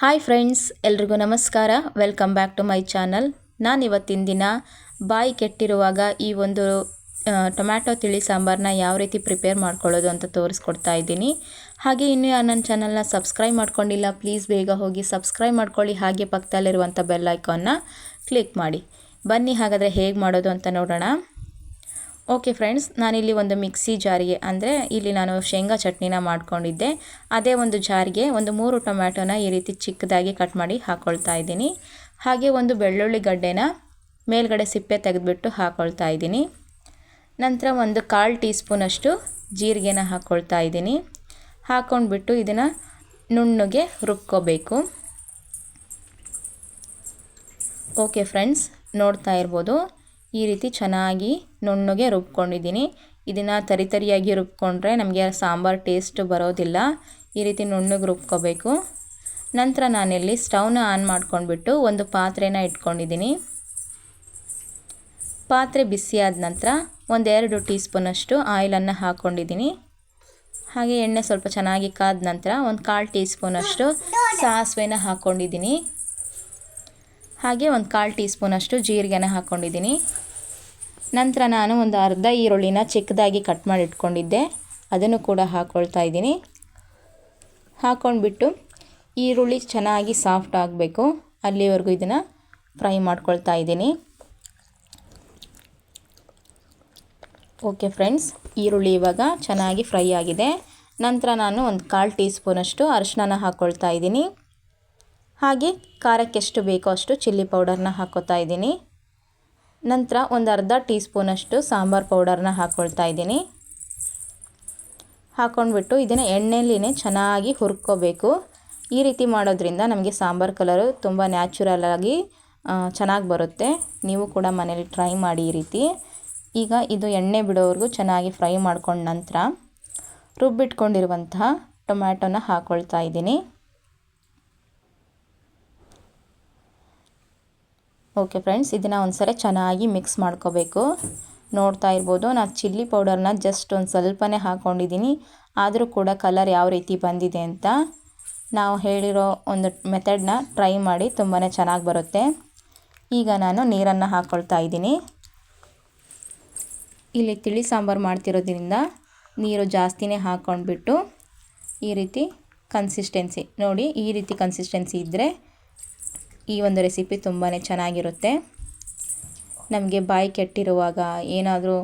Hi friends ಎಲ್ರಿಗೂ ನಮಸ್ಕಾರ. Welcome back to my channel ನಾನು ಇವತ್ತಿನ ದಿನ ಬಾಯಿ ಕೆಟ್ಟಿರುವಾಗ ಈ ಒಂದು ಟೊಮ್ಯಾಟೊ, ತಿಳಿ ಸಾಂಬಾರನ್ನ ಯಾವ ರೀತಿ ಪ್ರಿಪೇರ್ ಮಾಡ್ಕೊಳ್ಳೋದು ಅಂತ ತೋರಿಸ್ಕೊಡ್ತಾ ಇದ್ದೀನಿ. ಹಾಗೆ ಇನ್ನೂ ನನ್ನ ಚಾನಲ್ನ ಸಬ್ಸ್ಕ್ರೈಬ್ ಮಾಡ್ಕೊಂಡಿಲ್ಲ ಪ್ಲೀಸ್ ಬೇಗ ಹೋಗಿ ಸಬ್ಸ್ಕ್ರೈಬ್ ಮಾಡ್ಕೊಳ್ಳಿ. ಹಾಗೆ ಪಕ್ಕದಲ್ಲಿರುವಂಥ ಬೆಲ್ ಐಕಾನ್ನ ಕ್ಲಿಕ್ ಮಾಡಿ. ಬನ್ನಿ ಹಾಗಾದರೆ ಹೇಗೆ ಮಾಡೋದು ಅಂತ ನೋಡೋಣ. ಓಕೆ ಫ್ರೆಂಡ್ಸ್ ನಾನಿಲ್ಲಿ ಒಂದು ಮಿಕ್ಸಿ ಜಾರಿಗೆ, ಅಂದರೆ ಇಲ್ಲಿ ನಾನು ಶೇಂಗಾ ಚಟ್ನಿನ ಮಾಡ್ಕೊಂಡಿದ್ದೆ. ಅದೇ ಒಂದು ಜಾರಿಗೆ ಒಂದು ಮೂರು ಟೊಮ್ಯಾಟೊನ ಈ ರೀತಿ ಚಿಕ್ಕದಾಗಿ ಕಟ್ ಮಾಡಿ ಹಾಕ್ಕೊಳ್ತಾ ಇದ್ದೀನಿ. ಹಾಗೆ ಒಂದು ಬೆಳ್ಳುಳ್ಳಿ ಗಡ್ಡೆನ ಮೇಲ್ಗಡೆ ಸಿಪ್ಪೆ ತೆಗೆದುಬಿಟ್ಟು ಹಾಕ್ಕೊಳ್ತಾ ಇದ್ದೀನಿ. ನಂತರ ಒಂದು ಕಾಲು ಟೀ ಸ್ಪೂನಷ್ಟು ಜೀರಿಗೆನ ಹಾಕ್ಕೊಳ್ತಾ ಇದ್ದೀನಿ. ಹಾಕ್ಕೊಂಡ್ಬಿಟ್ಟು ಇದನ್ನು ನುಣ್ಣಗೆ ರುಬ್ಕೋಬೇಕು. ಓಕೆ ಫ್ರೆಂಡ್ಸ್ ನೋಡ್ತಾ ಇರ್ಬೋದು. ಈ ರೀತಿ ಚೆನ್ನಾಗಿ ನುಣ್ಣಗೆ ರುಬ್ಕೊಂಡಿದ್ದೀನಿ. ಇದನ್ನು ತರಿತರಿಯಾಗಿ ರುಬ್ಕೊಂಡ್ರೆ ನಮಗೆ ಸಾಂಬಾರು ಟೇಸ್ಟ್ ಬರೋದಿಲ್ಲ. ಈ ರೀತಿ ನುಣ್ಣಗೆ ರುಬ್ಕೋಬೇಕು. ನಂತರ ನಾನಿಲ್ಲಿ ಸ್ಟವ್ನ ಆನ್ ಮಾಡ್ಕೊಂಡ್ಬಿಟ್ಟು ಒಂದು ಪಾತ್ರೆನ ಇಟ್ಕೊಂಡಿದ್ದೀನಿ. ಪಾತ್ರೆ ಬಿಸಿಯಾದ ನಂತರ ಒಂದೆರಡು ಟೀ ಸ್ಪೂನಷ್ಟು ಆಯಿಲನ್ನು ಹಾಕ್ಕೊಂಡಿದ್ದೀನಿ. ಹಾಗೆ ಎಣ್ಣೆ ಸ್ವಲ್ಪ ಚೆನ್ನಾಗಿ ಕಾದ ನಂತರ ಒಂದು ಕಾಲು ಟೀ ಸ್ಪೂನಷ್ಟು ಸಾಸಿವೆನ ಹಾಕ್ಕೊಂಡಿದ್ದೀನಿ. ಹಾಗೆ ಒಂದು ಕಾಲು ಟೀ ಸ್ಪೂನಷ್ಟು ಜೀರಿಗೆನ ಹಾಕ್ಕೊಂಡಿದ್ದೀನಿ. ನಂತರ ನಾನು ಒಂದು ಅರ್ಧ ಈರುಳ್ಳಿನ ಚಿಕ್ಕದಾಗಿ ಕಟ್ ಮಾಡಿ ಇಟ್ಕೊಂಡಿದ್ದೆ. ಅದನ್ನು ಕೂಡ ಹಾಕ್ಕೊಳ್ತಾ ಇದ್ದೀನಿ. ಹಾಕ್ಕೊಂಡ್ಬಿಟ್ಟು ಈರುಳ್ಳಿ ಚೆನ್ನಾಗಿ ಸಾಫ್ಟ್ ಆಗಬೇಕು. ಅಲ್ಲಿವರೆಗೂ ಇದನ್ನು ಫ್ರೈ ಮಾಡ್ಕೊಳ್ತಾ ಇದ್ದೀನಿ. ಓಕೆ ಫ್ರೆಂಡ್ಸ್, ಈರುಳ್ಳಿ ಇವಾಗ ಚೆನ್ನಾಗಿ ಫ್ರೈ ಆಗಿದೆ. ನಂತರ ನಾನು ಒಂದು ಕಾಲು ಟೀ ಸ್ಪೂನಷ್ಟು ಅರಿಶಿನ ಹಾಕ್ಕೊಳ್ತಾ ಇದ್ದೀನಿ. ಹಾಗೆ ಖಾರಕ್ಕೆಷ್ಟು ಬೇಕೋ ಅಷ್ಟು ಚಿಲ್ಲಿ ಪೌಡರ್ನ ಹಾಕ್ಕೋತಾ ಇದ್ದೀನಿ. ನಂತರ ಒಂದು ಅರ್ಧ ಟೀ ಸ್ಪೂನಷ್ಟು ಸಾಂಬಾರು ಪೌಡರ್ನ ಹಾಕ್ಕೊಳ್ತಾ ಇದ್ದೀನಿ. ಹಾಕ್ಕೊಂಡ್ಬಿಟ್ಟು ಇದನ್ನು ಎಣ್ಣೆಲಿನೇ ಚೆನ್ನಾಗಿ ಹುರ್ಕೋಬೇಕು. ಈ ರೀತಿ ಮಾಡೋದ್ರಿಂದ ನಮಗೆ ಸಾಂಬಾರು ಕಲರು ತುಂಬ ನ್ಯಾಚುರಲ್ ಆಗಿ ಚೆನ್ನಾಗಿ ಬರುತ್ತೆ. ನೀವು ಕೂಡ ಮನೇಲಿ ಟ್ರೈ ಮಾಡಿ ಈ ರೀತಿ. ಈಗ ಇದು ಎಣ್ಣೆ ಬಿಡೋವರೆಗೂ ಚೆನ್ನಾಗಿ ಫ್ರೈ ಮಾಡ್ಕೊಂಡ ನಂತರ ರುಬ್ಬಿಟ್ಕೊಂಡಿರುವಂತಹ ಟೊಮ್ಯಾಟೊನ ಹಾಕ್ಕೊಳ್ತಾ ಇದ್ದೀನಿ. ಓಕೆ ಫ್ರೆಂಡ್ಸ್ ಇದನ್ನು ಒಂದ್ಸರಿ ಚೆನ್ನಾಗಿ ಮಿಕ್ಸ್ ಮಾಡ್ಕೋಬೇಕು. ನೋಡ್ತಾ ಇರ್ಬೋದು, ನಾನು ಚಿಲ್ಲಿ ಪೌಡರ್ನ ಜಸ್ಟ್ ಒಂದು ಸ್ವಲ್ಪನೇ ಹಾಕ್ಕೊಂಡಿದ್ದೀನಿ ಆದರೂ ಕೂಡ ಕಲರ್ ಯಾವ ರೀತಿ ಬಂದಿದೆ ಅಂತ ನಾವು ಹೇಳಿರೋ ಒಂದು ಮೆಥಡ್ನ ಟ್ರೈ ಮಾಡಿ ತುಂಬಾ ಚೆನ್ನಾಗಿ ಬರುತ್ತೆ. ಈಗ ನಾನು ನೀರನ್ನು ಹಾಕ್ಕೊಳ್ತಾ ಇದ್ದೀನಿ. ಇಲ್ಲಿ ತಿಳಿ ಸಾಂಬಾರು ಮಾಡ್ತಿರೋದ್ರಿಂದ ನೀರು ಜಾಸ್ತಿನೇ ಹಾಕ್ಕೊಂಡ್ಬಿಟ್ಟು ಈ ರೀತಿ ಕನ್ಸಿಸ್ಟೆನ್ಸಿ ನೋಡಿ ಈ ರೀತಿ ಕನ್ಸಿಸ್ಟೆನ್ಸಿ ಇದ್ದರೆ ಈ ಒಂದು ರೆಸಿಪಿ ತುಂಬಾ ಚೆನ್ನಾಗಿರುತ್ತೆ. ನಮಗೆ ಬಾಯಿ ಕೆಟ್ಟಿರುವಾಗ ಏನಾದರೂ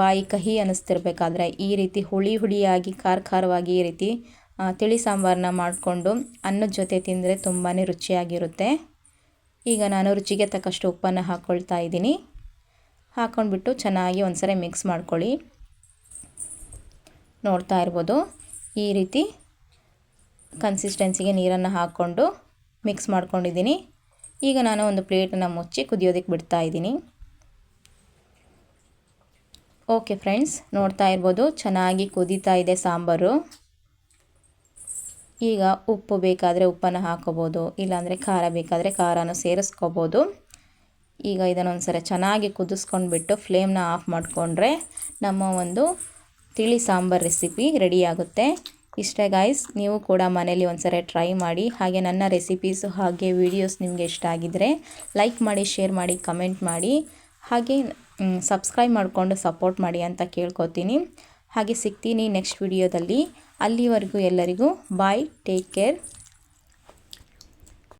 ಬಾಯಿ ಕಹಿ ಅನ್ನಿಸ್ತಿರ್ಬೇಕಾದ್ರೆ ಈ ರೀತಿ ಹುಳಿ ಹುಳಿಯಾಗಿ ಖಾರ ಖಾರವಾಗಿ ಈ ರೀತಿ ತಿಳಿ ಸಾಂಬಾರನ್ನ ಮಾಡಿಕೊಂಡು ಅನ್ನದ ಜೊತೆ ತಿಂದರೆ ತುಂಬಾ ರುಚಿಯಾಗಿರುತ್ತೆ. ಈಗ ನಾನು ರುಚಿಗೆ ತಕ್ಕಷ್ಟು ಉಪ್ಪನ್ನು ಹಾಕ್ಕೊಳ್ತಾ ಇದ್ದೀನಿ. ಹಾಕ್ಕೊಂಡ್ಬಿಟ್ಟು ಚೆನ್ನಾಗಿ ಒಂದ್ಸರಿ ಮಿಕ್ಸ್ ಮಾಡ್ಕೊಳ್ಳಿ. ನೋಡ್ತಾ ಇರ್ಬೋದು, ಈ ರೀತಿ ಕನ್ಸಿಸ್ಟೆನ್ಸಿಗೆ ನೀರನ್ನು ಹಾಕ್ಕೊಂಡು ಮಿಕ್ಸ್ ಮಾಡ್ಕೊಂಡಿದ್ದೀನಿ. ಈಗ ನಾನು ಒಂದು ಪ್ಲೇಟನ್ನು ಮುಚ್ಚಿ ಕುದಿಯೋದಕ್ಕೆ ಬಿಡ್ತಾ ಇದ್ದೀನಿ. ಓಕೆ ಫ್ರೆಂಡ್ಸ್, ನೋಡ್ತಾ ಇರ್ಬೋದು, ಚೆನ್ನಾಗಿ ಕುದೀತಾ ಇದೆ ಸಾಂಬಾರು. ಈಗ ಉಪ್ಪು ಬೇಕಾದರೆ ಉಪ್ಪನ್ನು ಹಾಕೋಬೋದು, ಇಲ್ಲಾಂದರೆ ಖಾರ ಬೇಕಾದರೆ ಖಾರನೂ ಸೇರಿಸ್ಕೋಬೋದು. ಈಗ ಇದನ್ನು ಒಂದ್ಸರಿ ಚೆನ್ನಾಗಿ ಕುದಿಸ್ಕೊಂಡ್ಬಿಟ್ಟು ಫ್ಲೇಮ್ನ ಆಫ್ ಮಾಡಿಕೊಂಡ್ರೆ ನಮ್ಮ ಒಂದು ತಿಳಿ ಸಾಂಬಾರು ರೆಸಿಪಿ ರೆಡಿಯಾಗುತ್ತೆ ಇಷ್ಟೇ ಗಾಯ್ಸ್ ನೀವು ಕೂಡ ಮನೇಲಿ ಒಂದ್ಸರಿ ಟ್ರೈ ಮಾಡಿ, ಹಾಗೆ ನನ್ನ ರೆಸಿಪೀಸು ಹಾಗೆ ವೀಡಿಯೋಸ್ ನಿಮಗೆ ಇಷ್ಟ ಆಗಿದ್ದರೆ ಲೈಕ್ ಮಾಡಿ ಶೇರ್ ಮಾಡಿ ಕಮೆಂಟ್ ಮಾಡಿ, ಹಾಗೆ ಸಬ್ಸ್ಕ್ರೈಬ್ ಮಾಡಿಕೊಂಡು ಸಪೋರ್ಟ್ ಮಾಡಿ ಅಂತ ಕೇಳ್ಕೊತೀನಿ. ಹಾಗೆ ಸಿಗ್ತೀನಿ ನೆಕ್ಸ್ಟ್ ವಿಡಿಯೋದಲ್ಲಿ ಅಲ್ಲಿವರೆಗೂ ಎಲ್ಲರಿಗೂ ಬಾಯ್ ಟೇಕ್ ಕೇರ್